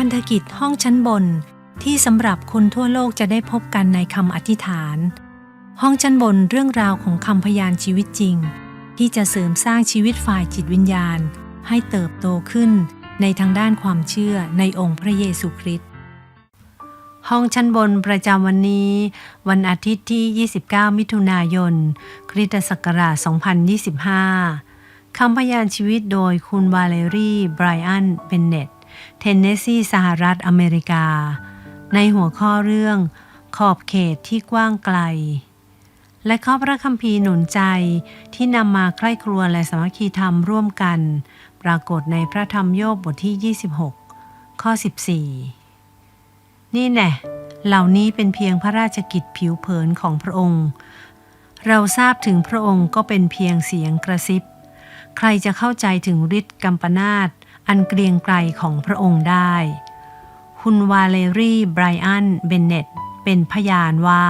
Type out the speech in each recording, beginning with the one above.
พันธกิจห้องชั้นบน ที่สำหรับคนทั่วโลกจะได้พบกันในคำอธิษฐาน ห้องชั้นบนเรื่องราวของคำพยานชีวิตจริง ที่จะเสริมสร้างชีวิตฝ่ายจิตวิญญาณ ให้เติบโตขึ้นในทางด้านความเชื่อในองค์พระเยซูคริสต์ห้องชั้นบนประจำวันนี้ วันอาทิตย์ที่ 29 มิถุนายน คริสตศักราช 2025 คำพยานชีวิตโดยคุณวาเลรีไบรอัน เบนเนต เทนเนสซีสหรัฐอเมริกา ในหัวข้อเรื่องขอบเขตที่กว้างไกล และข้อพระคัมภีร์หนุนใจที่นำมาใคร่ครัวและสมัคคีธรรมร่วมกัน ปรากฏในพระธรรมโยบบทที่ 26 ข้อ 14 นี่แน่เหล่านี้เป็นเพียงพระราชกิจผิวเผินของพระองค์ เราทราบถึงพระองค์ก็เป็นเพียงเสียงกระซิบ ใครจะเข้าใจถึงฤทธิ์กัมปนาต อันเกรียงไกรของพระองค์ได้ คุณวาเลรีไบรอัน เบนเนตเป็นพยานว่า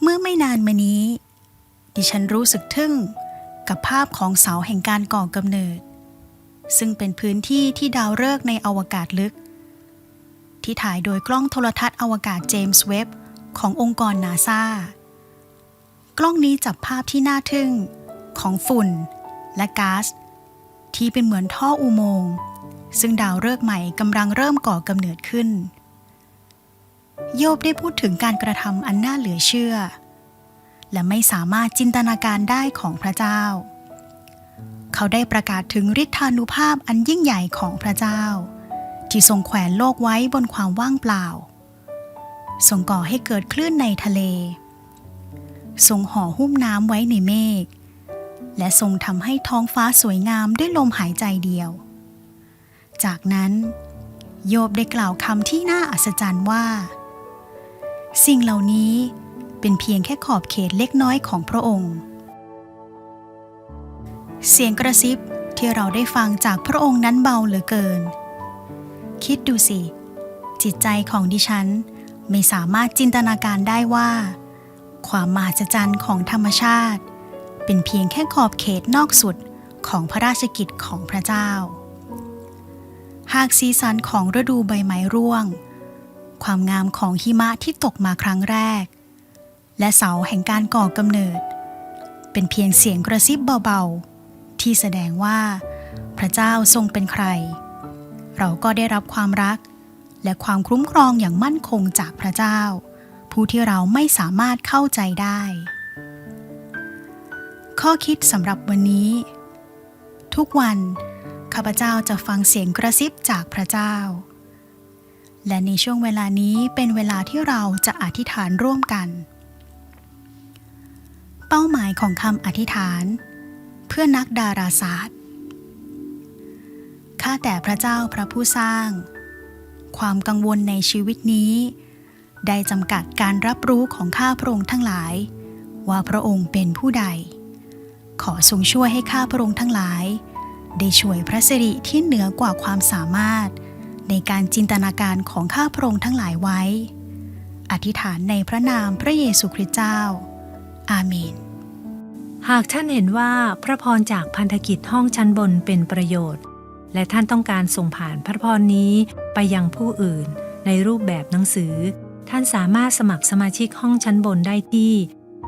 เมื่อไม่นานมานี้ ดิฉันรู้สึกทึ่งกับภาพของเสาแห่งการก่อกำเนิด ซึ่งเป็นพื้นที่ที่ดาวฤกษ์ในอวกาศลึก ที่ถ่ายโดยกล้องโทรทัศน์อวกาศเจมส์เว็บขององค์กรนาซากล้องนี้จับภาพที่น่าทึ่งของฝุ่นและก๊าซ ที่เป็นเหมือนท่ออุโมงค์ซึ่งดาวฤกษ์ใหม่กำลังเริ่มก่อกำเนิดขึ้น โยบได้พูดถึงการกระทำอันน่าเหลือเชื่อ และไม่สามารถจินตนาการได้ของพระเจ้า เขาได้ประกาศถึงฤทธานุภาพอันยิ่งใหญ่ของพระเจ้า ที่ทรงแขวนโลกไว้บนความว่างเปล่า ทรงก่อให้เกิดคลื่นในทะเล ทรงห่อหุ้มน้ำไว้ในเมฆ และทรงทำให้ท้องฟ้าสวยงามด้วยลมหายใจเดียว จากนั้น โยบได้กล่าวคำที่น่าอัศจรรย์ว่า สิ่งเหล่านี้เป็นเพียงแค่ขอบเขตเล็กน้อยของพระองค์ เสียงกระซิบที่เราได้ฟังจากพระองค์นั้นเบาเหลือเกิน คิดดูสิ จิตใจของดิฉันไม่สามารถจินตนาการได้ว่า ความมหัศจรรย์ของธรรมชาติ เป็นเพียงแค่ขอบเขตนอกสุดของพระราชกิจของพระเจ้า หากสีสันของฤดูใบไม้ร่วง ความงามของหิมะที่ตกมาครั้งแรก และเสาแห่งการก่อกำเนิด เป็นเพียงเสียงกระซิบเบาๆ ที่แสดงว่า พระเจ้าทรงเป็นใคร เราก็ได้รับความรัก และความคุ้มครองอย่างมั่นคงจากพระเจ้า ผู้ที่เราไม่สามารถเข้าใจได้ ข้อคิดสำหรับวันนี้ ทุกวัน ข้าพเจ้าจะฟังเสียงกระซิบจากพระเจ้า และในช่วงเวลานี้เป็นเวลาที่เราจะอธิษฐานร่วมกัน เป้าหมายของคำอธิษฐาน เพื่อนักดาราศาสตร์ข้าแต่พระเจ้าพระผู้สร้าง ความกังวลในชีวิตนี้ ได้จำกัดการรับรู้ของข้าพระองค์ทั้งหลาย ว่าพระองค์เป็นผู้ใด ขอทรงช่วยให้ข้าพระองค์ทั้งหลาย ได้ช่วยพระสิริที่เหนือกว่าความสามารถ ในการจินตนาการของข้าพระองค์ทั้งหลายไว้ อธิษฐานในพระนามพระเยซูคริสต์เจ้า อาเมน หากท่านเห็นว่าพระพรจากพันธกิจห้องชั้นบนเป็นประโยชน์ และท่านต้องการส่งผ่านพระพรนี้ไปยังผู้อื่นในรูปแบบหนังสือ ท่านสามารถสมัครสมาชิกห้องชั้นบนได้ที่